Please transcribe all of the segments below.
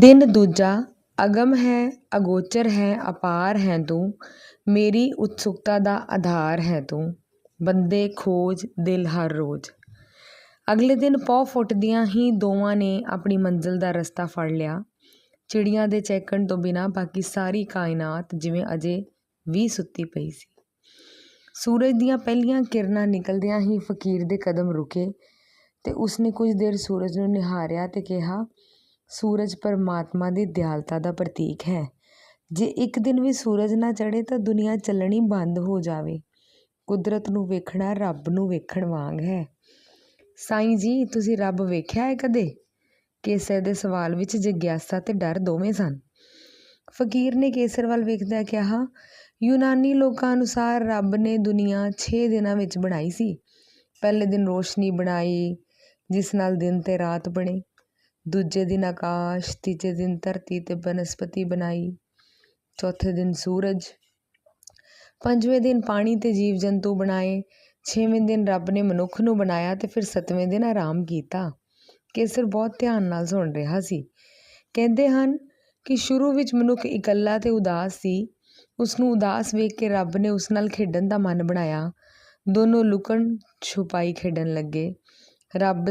ਦਿਨ ਦੂਜਾ, ਅਗਮ ਹੈ, ਅਗੋਚਰ ਹੈ, ਅਪਾਰ ਹੈ ਤੂੰ, ਮੇਰੀ ਉਤਸੁਕਤਾ ਦਾ ਆਧਾਰ ਹੈ ਤੂੰ, ਬੰਦੇ ਖੋਜ, ਦਿਲ ਹਰ ਰੋਜ਼। ਅਗਲੇ ਦਿਨ ਪੌ ਫੁੱਟਦਿਆਂ ਹੀ ਦੋਵਾਂ ਨੇ ਆਪਣੀ ਮੰਜ਼ਿਲ ਦਾ ਰਸਤਾ ਫੜ ਲਿਆ। ਚਿੜੀਆਂ ਦੇ ਚਹਿਕਣ ਤੋਂ ਬਿਨਾਂ ਬਾਕੀ ਸਾਰੀ ਕਾਇਨਾਤ ਜਿਵੇਂ ਅਜੇ ਵੀ ਸੁੱਤੀ ਪਈ ਸੀ। ਸੂਰਜ ਦੀਆਂ ਪਹਿਲੀਆਂ ਕਿਰਨਾਂ ਨਿਕਲਦਿਆਂ ਹੀ ਫਕੀਰ ਦੇ ਕਦਮ ਰੁਕੇ ਤੇ ਉਸਨੇ ਕੁਝ ਦੇਰ ਸੂਰਜ ਨੂੰ ਨਿਹਾਰਿਆ ਤੇ ਕਿਹਾ ਸੂਰਜ ਪਰਮਾਤਮਾ ਦੀ ਦਿਆਲਤਾ ਦਾ ਪ੍ਰਤੀਕ ਹੈ। ਜੇ ਇੱਕ ਦਿਨ ਵੀ ਸੂਰਜ ਨਾ ਚੜ੍ਹੇ ਤਾਂ ਦੁਨੀਆ ਚੱਲਣੀ ਬੰਦ ਹੋ ਜਾਵੇ। ਕੁਦਰਤ ਨੂੰ ਵੇਖਣਾ ਰੱਬ ਨੂੰ ਵੇਖਣ ਵਾਂਗ ਹੈ। ਸਾਈਂ ਜੀ, ਤੁਸੀਂ ਰੱਬ ਵੇਖਿਆ ਹੈ ਕਦੇ? ਕੇਸਰ ਦੇ ਸਵਾਲ ਵਿੱਚ ਜਿਗਿਆਸਾ ਤੇ ਡਰ ਦੋਵੇਂ ਸਨ। ਫਕੀਰ ਨੇ ਕੇਸਰ ਵੱਲ ਵੇਖਦਿਆਂ ਕਿਹਾ, ਯੂਨਾਨੀ ਲੋਕਾਂ ਅਨੁਸਾਰ ਰੱਬ ਨੇ ਦੁਨੀਆ 6 ਦਿਨਾਂ ਵਿੱਚ ਬਣਾਈ ਸੀ। ਪਹਿਲੇ ਦਿਨ ਰੋਸ਼ਨੀ ਬਣਾਈ, ਜਿਸ ਨਾਲ ਦਿਨ ਤੇ ਰਾਤ ਬਣੇ। ਦੂਜੇ ਦਿਨ ਆਕਾਸ਼, ਤੀਜੇ ਦਿਨ ਧਰਤੀ ਤੇ ਬਨਸਪਤੀ ਬਣਾਈ, ਚੌਥੇ ਦਿਨ ਸੂਰਜ, ਪੰਜਵੇਂ ਦਿਨ ਪਾਣੀ ਤੇ ਜੀਵ ਜੰਤੂ ਬਣਾਏ, ਛੇਵੇਂ ਦਿਨ ਰੱਬ ਨੇ ਮਨੁੱਖ ਨੂੰ ਬਣਾਇਆ ਤੇ ਫਿਰ ਸੱਤਵੇਂ ਦਿਨ ਆਰਾਮ ਕੀਤਾ। ਕੇਸਰ ਬਹੁਤ ਧਿਆਨ ਨਾਲ ਸੁਣ ਰਿਹਾ ਸੀ। ਕਹਿੰਦੇ ਹਨ ਕਿ ਸ਼ੁਰੂ ਵਿੱਚ ਮਨੁੱਖ ਇਕੱਲਾ ਤੇ ਉਦਾਸ ਸੀ। ਉਸ ਨੂੰ ਉਦਾਸ ਵੇਖ ਕੇ ਰੱਬ ਨੇ ਉਸ ਨਾਲ ਖੇਡਣ ਦਾ ਮਨ ਬਣਾਇਆ। ਦੋਨੋਂ ਲੁਕਣ ਛੁਪਾਈ ਖੇਡਣ ਲੱਗੇ। ਰੱਬ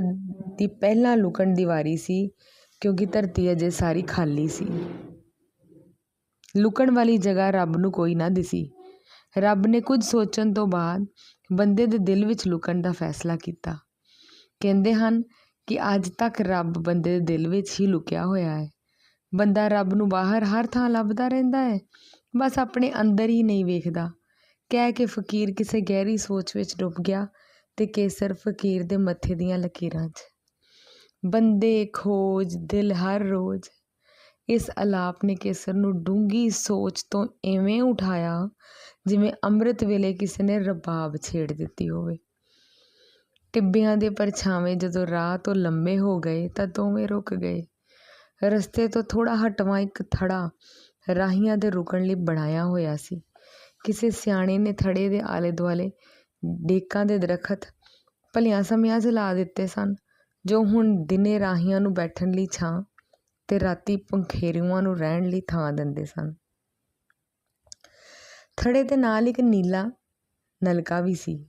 ਦੀ ਪਹਿਲਾਂ ਲੁਕਣ ਦੀ ਵਾਰੀ ਸੀ, ਕਿਉਂਕਿ ਧਰਤੀ ਅਜੇ ਸਾਰੀ ਖਾਲੀ ਸੀ। ਲੁਕਣ ਵਾਲੀ ਜਗ੍ਹਾ ਰੱਬ ਨੂੰ ਕੋਈ ਨਾ ਦਿਸੀ। ਰੱਬ ਨੇ ਕੁਝ ਸੋਚਣ ਤੋਂ ਬਾਅਦ ਬੰਦੇ ਦੇ ਦਿਲ ਵਿੱਚ ਲੁਕਣ ਦਾ ਫੈਸਲਾ ਕੀਤਾ। ਕਹਿੰਦੇ ਹਨ ਕਿ ਅੱਜ ਤੱਕ ਰੱਬ ਬੰਦੇ ਦੇ ਦਿਲ ਵਿੱਚ ਹੀ ਲੁਕਿਆ ਹੋਇਆ ਹੈ। ਬੰਦਾ ਰੱਬ ਨੂੰ ਬਾਹਰ ਹਰ ਥਾਂ ਲੱਭਦਾ ਰਹਿੰਦਾ ਹੈ, ਬਸ ਆਪਣੇ ਅੰਦਰ ਹੀ ਨਹੀਂ ਵੇਖਦਾ। ਕਹਿ ਕੇ ਫਕੀਰ ਕਿਸੇ ਗਹਿਰੀ ਸੋਚ ਵਿੱਚ ਡੁੱਬ ਗਿਆ ਤੇ ਕੇਸਰ ਫਕੀਰ ਦੇ ਮੱਥੇ ਦੀਆਂ ਲਕੀਰਾਂ 'ਚ। ਬੰਦੇ ਖੋਜ, ਦਿਲ ਹਰ ਰੋਜ਼। ਇਸ ਅਲਾਪ ਨੇ ਕੇਸਰ ਨੂੰ ਡੂੰਗੀ ਸੋਚ ਤੋਂ ਐਵੇਂ ਉਠਾਇਆ ਜਿਵੇਂ ਅੰਮ੍ਰਿਤ ਵੇਲੇ ਕਿਸੇ ਨੇ ਰਬਾਬ ਛੇੜ ਦਿੱਤੀ ਹੋਵੇ। ਟਿੱਬਿਆਂ ਦੇ ਪਰਛਾਵੇਂ ਜਦੋਂ ਰਾਹ ਤੋਂ ਲੰਮੇ ਹੋ ਗਏ ਤਾਂ ਦੋਵੇਂ ਰੁਕ ਗਏ। ਰਸਤੇ ਤੋਂ ਥੋੜਾ ਹਟਵਾਂ ਇੱਕ ਥੜਾ ਰਾਹੀਆਂ ਦੇ ਰੁਕਣ ਲਈ ਬਣਾਇਆ ਹੋਇਆ ਸੀ। ਕਿਸੇ ਸਿਆਣੇ ਨੇ ਥੜੇ ਦੇ ਆਲੇ ਦੁਆਲੇ ਡੇਕਾਂ ਦੇ ਦਰੱਖਤ ਭਲਿਆਂ ਸਮਿਆਂ 'ਚ ਲਾ ਦਿੱਤੇ ਸਨ। ਜੋ ਹੁਣ ਦਿਨੇ ਰਾਹੀਆਂ ਨੂੰ ਬੈਠਣ ਲਈ ਛਾਂ ਤੇ ਰਾਤੀ ਪੰਖੇਰੂਆਂ ਨੂੰ ਰਹਿਣ ਲਈ ਥਾਂ ਦਿੰਦੇ ਸਨ। ਥੜੇ ਦੇ ਨਾਲ ਇੱਕ ਨੀਲਾ ਨਲਕਾ ਵੀ ਸੀ।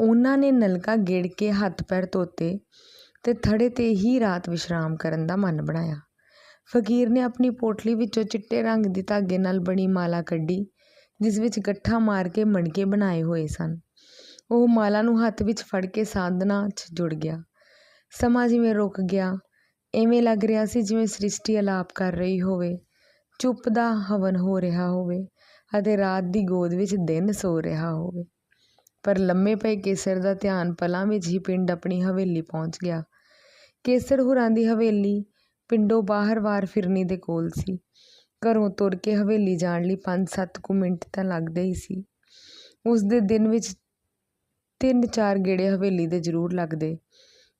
ਉਹਨਾਂ ਨੇ ਨਲਕਾ ਗੇੜ ਕੇ ਹੱਥ ਪੈਰ ਧੋਤੇ ਤੇ ਥੜੇ ਤੇ ਹੀ ਰਾਤ ਵਿਸ਼ਰਾਮ ਕਰਨ ਦਾ ਮਨ ਬਣਾਇਆ। ਫਕੀਰ ਨੇ ਆਪਣੀ ਪੋਟਲੀ ਵਿੱਚੋਂ ਚਿੱਟੇ ਰੰਗ ਦੀ ਧਾਗੇ ਨਾਲ ਬਣੀ ਮਾਲਾ ਕੱਢੀ ਜਿਸ ਵਿੱਚ ਗੱਠਾਂ ਮਾਰ ਕੇ ਮਣਕੇ ਬਣਾਏ ਹੋਏ ਸਨ। ਉਹ ਮਾਲਾ ਨੂੰ ਹੱਥ ਵਿੱਚ ਫੜ ਕੇ ਸਾਧਨਾ 'ਚ ਜੁੜ ਗਿਆ। ਸਮਾਂ ਜਿਵੇਂ ਰੁਕ ਗਿਆ, ਐਵੇਂ ਲੱਗ ਰਿਹਾ ਸੀ ਜਿਵੇਂ ਸ੍ਰਿਸ਼ਟੀ ਅਲਾਪ ਕਰ ਰਹੀ ਹੋਵੇ, ਚੁੱਪ ਦਾ ਹਵਨ ਹੋ ਰਿਹਾ ਹੋਵੇ ਅਤੇ ਰਾਤ ਦੀ ਗੋਦ ਵਿੱਚ ਦਿਨ ਸੋ ਰਿਹਾ ਹੋਵੇ। ਪਰ ਲੰਮੇ ਪਏ ਕੇਸਰ ਦਾ ਧਿਆਨ ਪਲਾਂ ਵਿੱਚ ਹੀ ਪਿੰਡ ਆਪਣੀ ਹਵੇਲੀ ਪਹੁੰਚ ਗਿਆ। ਕੇਸਰ ਹੁਰਾਂ ਦੀ ਹਵੇਲੀ ਪਿੰਡੋਂ ਬਾਹਰ ਵਾਰ ਫਿਰਨੀ ਦੇ ਕੋਲ ਸੀ। ਘਰੋਂ ਤੁਰ ਕੇ ਹਵੇਲੀ ਜਾਣ ਲਈ 5-7 ਕੁ ਮਿੰਟ ਤਾਂ ਲੱਗਦੇ ਹੀ ਸੀ। ਉਸ ਦੇ ਦਿਨ ਵਿੱਚ ਤਿੰਨ ਚਾਰ ਗੇੜੇ ਹਵੇਲੀ ਦੇ ਜ਼ਰੂਰ ਲੱਗਦੇ।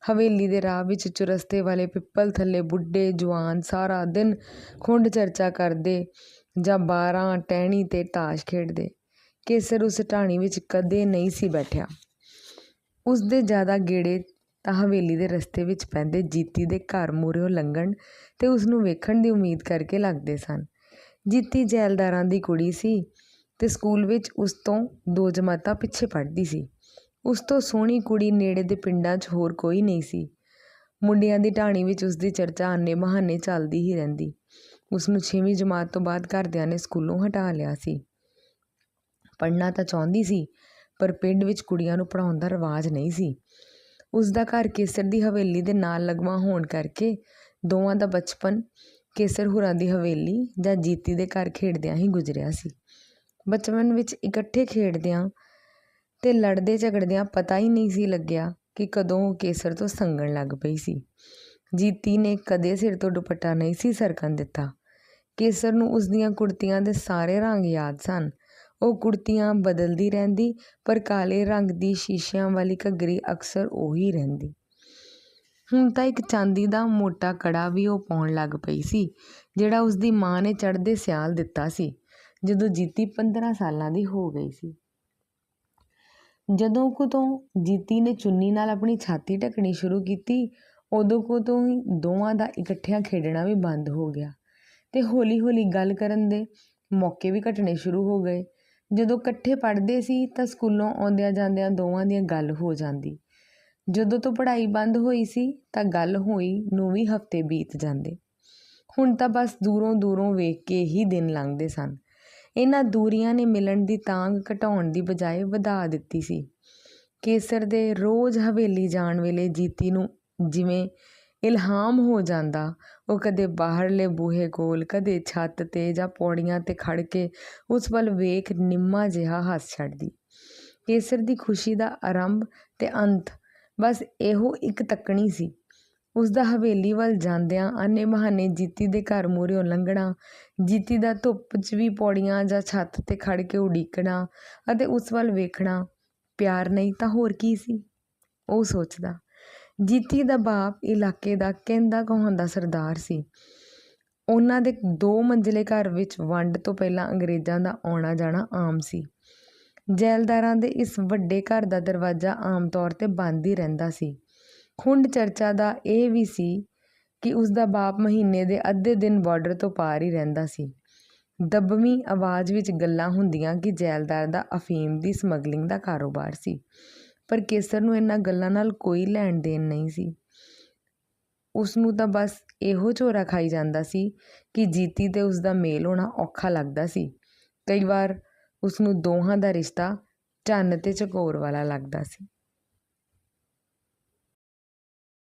ਹਵੇਲੀ ਦੇ ਰਾਹ ਵਿੱਚ ਚੁਰਸਤੇ ਵਾਲੇ ਪਿੱਪਲ ਥੱਲੇ ਬੁੱਢੇ, ਜਵਾਨ ਸਾਰਾ ਦਿਨ ਖੁੰਡ ਚਰਚਾ ਕਰਦੇ ਜਾਂ ਬਾਰਾਂ ਟਹਿਣੀ ਤੇ ਤਾਸ਼ ਖੇਡਦੇ। ਕੇਸਰ ਉਸ ਢਾਣੀ ਵਿੱਚ ਕਦੇ ਨਹੀਂ ਸੀ ਬੈਠਿਆ। ਉਸ ਦੇ ਜ਼ਿਆਦਾ ਗੇੜੇ ਤਾਂ ਹਵੇਲੀ ਦੇ ਰਸਤੇ ਵਿੱਚ ਪੈਂਦੇ ਜੀਤੀ ਦੇ ਘਰ ਮੂਹਰਿਓਂ ਲੰਘਣ ਤੇ ਉਸ ਨੂੰ ਵੇਖਣ ਦੀ ਉਮੀਦ ਕਰਕੇ ਲੱਗਦੇ ਸਨ। ਜੀਤੀ ਜੈਲਦਾਰਾਂ ਦੀ ਕੁੜੀ ਸੀ ਅਤੇ ਸਕੂਲ ਵਿੱਚ ਉਸ ਤੋਂ ਦੋ ਜਮਾਤਾਂ ਪਿੱਛੇ ਪੜ੍ਹਦੀ ਸੀ। ਉਸ ਤੋਂ ਸੋਹਣੀ ਕੁੜੀ ਨੇੜੇ ਦੇ ਪਿੰਡਾਂ 'ਚ ਹੋਰ ਕੋਈ ਨਹੀਂ ਸੀ। ਮੁੰਡਿਆਂ ਦੀ ਢਾਣੀ ਵਿੱਚ ਉਸ ਦੀ ਚਰਚਾ ਆਨੇ ਬਹਾਨੇ ਚੱਲਦੀ ਹੀ ਰਹਿੰਦੀ। ਉਸ ਨੂੰ ਛੇਵੀਂ ਜਮਾਤ ਤੋਂ ਬਾਅਦ ਘਰਦਿਆਂ ਨੇ ਸਕੂਲੋਂ ਹਟਾ ਲਿਆ ਸੀ। ਪੜ੍ਹਨਾ ਤਾਂ ਚਾਹੁੰਦੀ ਸੀ, ਪਰ ਪਿੰਡ ਵਿੱਚ ਕੁੜੀਆਂ ਨੂੰ ਪੜ੍ਹਾਉਣ ਦਾ ਰਿਵਾਜ ਨਹੀਂ ਸੀ। ਉਸ ਦਾ ਘਰ ਕੇਸਰ ਦੀ ਹਵੇਲੀ ਦੇ ਨਾਲ ਲਗਵਾ ਹੋਣ ਕਰਕੇ ਦੋਵਾਂ ਦਾ ਬਚਪਨ ਕੇਸਰ ਹੁਰਾਂ ਦੀ ਹਵੇਲੀ ਜਾਂ ਜੀਤੀ ਦੇ ਘਰ ਖੇਡਦਿਆਂ ਹੀ ਗੁਜ਼ਰਿਆ ਸੀ। ਬਚਪਨ ਵਿੱਚ ਇਕੱਠੇ ਖੇਡਦਿਆਂ ਅਤੇ ਲੜਦੇ ਝਗੜਦਿਆਂ ਪਤਾ ਹੀ ਨਹੀਂ ਸੀ ਲੱਗਿਆ ਕਿ ਕਦੋਂ ਉਹ ਕੇਸਰ ਤੋਂ ਸੰਗਣ ਲੱਗ ਪਈ ਸੀ। ਜੀਤੀ ਨੇ ਕਦੇ ਸਿਰ ਤੋਂ ਦੁਪੱਟਾ ਨਹੀਂ ਸੀ ਸਰਕਣ ਦਿੱਤਾ। ਕੇਸਰ ਨੂੰ ਉਸ ਦੀਆਂ ਕੁੜਤੀਆਂ ਦੇ ਸਾਰੇ ਰੰਗ ਯਾਦ ਸਨ। ਉਹ ਕੁੜਤੀਆਂ ਬਦਲਦੀ ਰਹਿੰਦੀ, ਪਰ ਕਾਲੇ ਰੰਗ ਦੀ ਸ਼ੀਸ਼ਿਆਂ ਵਾਲੀ ਘੱਗਰੀ ਅਕਸਰ ਉਹੀ ਰਹਿੰਦੀ। ਹੁਣ ਤਾਂ ਇੱਕ ਚਾਂਦੀ ਦਾ ਮੋਟਾ ਕੜਾ ਵੀ ਉਹ ਪਾਉਣ ਲੱਗ ਪਈ ਸੀ, ਜਿਹੜਾ ਉਸ ਦੀ ਮਾਂ ਨੇ ਚੜ੍ਹਦੇ ਸਿਆਲ ਦਿੱਤਾ ਸੀ, ਜਦੋਂ ਜੀਤੀ 15 ਸਾਲਾਂ ਦੀ ਹੋ ਗਈ ਸੀ। ਜਦੋਂ ਕੁਦੋਂ ਜੀਤੀ ਨੇ ਚੁੰਨੀ ਨਾਲ ਆਪਣੀ ਛਾਤੀ ਢਕਣੀ ਸ਼ੁਰੂ ਕੀਤੀ, ਉਦੋਂ ਕੁ ਤੋਂ ਹੀ ਦੋਵਾਂ ਦਾ ਇਕੱਠਿਆਂ ਖੇਡਣਾ ਵੀ ਬੰਦ ਹੋ ਗਿਆ ਅਤੇ ਹੌਲੀ ਹੌਲੀ ਗੱਲ ਕਰਨ ਦੇ ਮੌਕੇ ਵੀ ਘਟਣੇ ਸ਼ੁਰੂ ਹੋ ਗਏ। ਜਦੋਂ ਇਕੱਠੇ ਪੜ੍ਹਦੇ ਸੀ ਤਾਂ ਸਕੂਲੋਂ ਆਉਂਦਿਆਂ ਜਾਂਦਿਆਂ ਦੋਵਾਂ ਦੀਆਂ ਗੱਲ ਹੋ ਜਾਂਦੀ। ਜਦੋਂ ਤੋਂ ਪੜ੍ਹਾਈ ਬੰਦ ਹੋਈ ਸੀ, ਤਾਂ ਗੱਲ ਹੋਈ ਨੂੰ ਵੀ ਹਫ਼ਤੇ ਬੀਤ ਜਾਂਦੇ। ਹੁਣ ਤਾਂ ਬਸ ਦੂਰੋਂ ਦੂਰੋਂ ਵੇਖ ਕੇ ਹੀ ਦਿਨ ਲੰਘਦੇ ਸਨ। ਇਹਨਾਂ ਦੂਰੀਆਂ ਨੇ ਮਿਲਣ ਦੀ ਤਾਂਗ ਘਟਾਉਣ ਦੀ ਬਜਾਏ ਵਧਾ ਦਿੱਤੀ ਸੀ। ਕੇਸਰ ਦੇ ਰੋਜ਼ ਹਵੇਲੀ ਜਾਣ ਵੇਲੇ ਜੀਤੀ ਨੂੰ ਜਿਵੇਂ ਇਲਹਾਮ ਹੋ ਜਾਂਦਾ, ਉਹ ਕਦੇ ਬਾਹਰਲੇ ਬੂਹੇ ਕੋਲ, ਕਦੇ ਛੱਤ 'ਤੇ ਜਾਂ ਪੌੜੀਆਂ 'ਤੇ ਖੜ ਕੇ ਉਸ ਵੱਲ ਵੇਖ ਨਿੰਮਾ ਜਿਹਾ ਹੱਸ ਛੱਡਦੀ। ਕੇਸਰ ਦੀ ਖੁਸ਼ੀ ਦਾ ਆਰੰਭ ਅਤੇ ਅੰਤ ਬਸ ਇਹੋ ਇੱਕ ਤੱਕਣੀ ਸੀ। ਉਸ ਦਾ ਹਵੇਲੀ ਵੱਲ ਜਾਂਦਿਆਂ ਆਨੇ ਬਹਾਨੇ ਜੀਤੀ ਦੇ ਘਰ ਮੂਹਰਿਓਂ ਲੰਘਣਾ, ਜੀਤੀ ਦਾ ਧੁੱਪ 'ਚ ਵੀ ਪੌੜੀਆਂ ਜਾਂ ਛੱਤ 'ਤੇ ਖੜ੍ਹ ਕੇ ਉਡੀਕਣਾ ਅਤੇ ਉਸ ਵੱਲ ਵੇਖਣਾ, ਪਿਆਰ ਨਹੀਂ ਤਾਂ ਹੋਰ ਕੀ ਸੀ? ਉਹ ਸੋਚਦਾ, ਜੀਤੀ ਦਾ ਬਾਪ ਇਲਾਕੇ ਦਾ ਕਹਿੰਦਾ ਕਹਾਉਂਦਾ ਸਰਦਾਰ ਸੀ। ਉਹਨਾਂ ਦੇ ਦੋ ਮੰਜ਼ਲੇ ਘਰ ਵਿੱਚ ਵੰਡ ਤੋਂ ਪਹਿਲਾਂ ਅੰਗਰੇਜ਼ਾਂ ਦਾ ਆਉਣਾ ਜਾਣਾ ਆਮ ਸੀ। ਜੈਲਦਾਰਾਂ ਦੇ ਇਸ ਵੱਡੇ ਘਰ ਦਾ ਦਰਵਾਜ਼ਾ ਆਮ ਤੌਰ 'ਤੇ ਬੰਦ ਹੀ ਰਹਿੰਦਾ ਸੀ। ਖੁੰਡ ਚਰਚਾ ਦਾ ਇਹ ਵੀ ਸੀ ਕਿ ਉਸ ਦਾ ਬਾਪ ਮਹੀਨੇ ਦੇ ਅੱਧੇ ਦਿਨ ਬਾਰਡਰ ਤੋਂ ਪਾਰ ਹੀ ਰਹਿੰਦਾ ਸੀ। ਦੱਬਵੀਂ ਆਵਾਜ਼ ਵਿੱਚ ਗੱਲਾਂ ਹੁੰਦੀਆਂ ਕਿ ਜੈਲਦਾਰ ਦਾ ਅਫੀਮ ਦੀ ਸਮਗਲਿੰਗ ਦਾ ਕਾਰੋਬਾਰ ਸੀ, ਪਰ ਕੇਸਰ ਨੂੰ ਇਹਨਾਂ ਗੱਲਾਂ ਨਾਲ ਕੋਈ ਲੈਣ ਦੇਣ ਨਹੀਂ ਸੀ। ਉਸ ਨੂੰ ਤਾਂ ਬਸ ਇਹੋ ਝੋਰਾ ਖਾਈ ਜਾਂਦਾ ਸੀ ਕਿ ਜੀਤੀ ਤੇ ਉਸ ਦਾ ਮੇਲ ਹੋਣਾ ਔਖਾ ਲੱਗਦਾ ਸੀ। ਕਈ ਵਾਰ ਉਸ ਨੂੰ ਦੋਹਾਂ ਦਾ ਰਿਸ਼ਤਾ ਚੰਨ ਅਤੇ ਚਕੋਰ ਵਾਲਾ ਲੱਗਦਾ ਸੀ।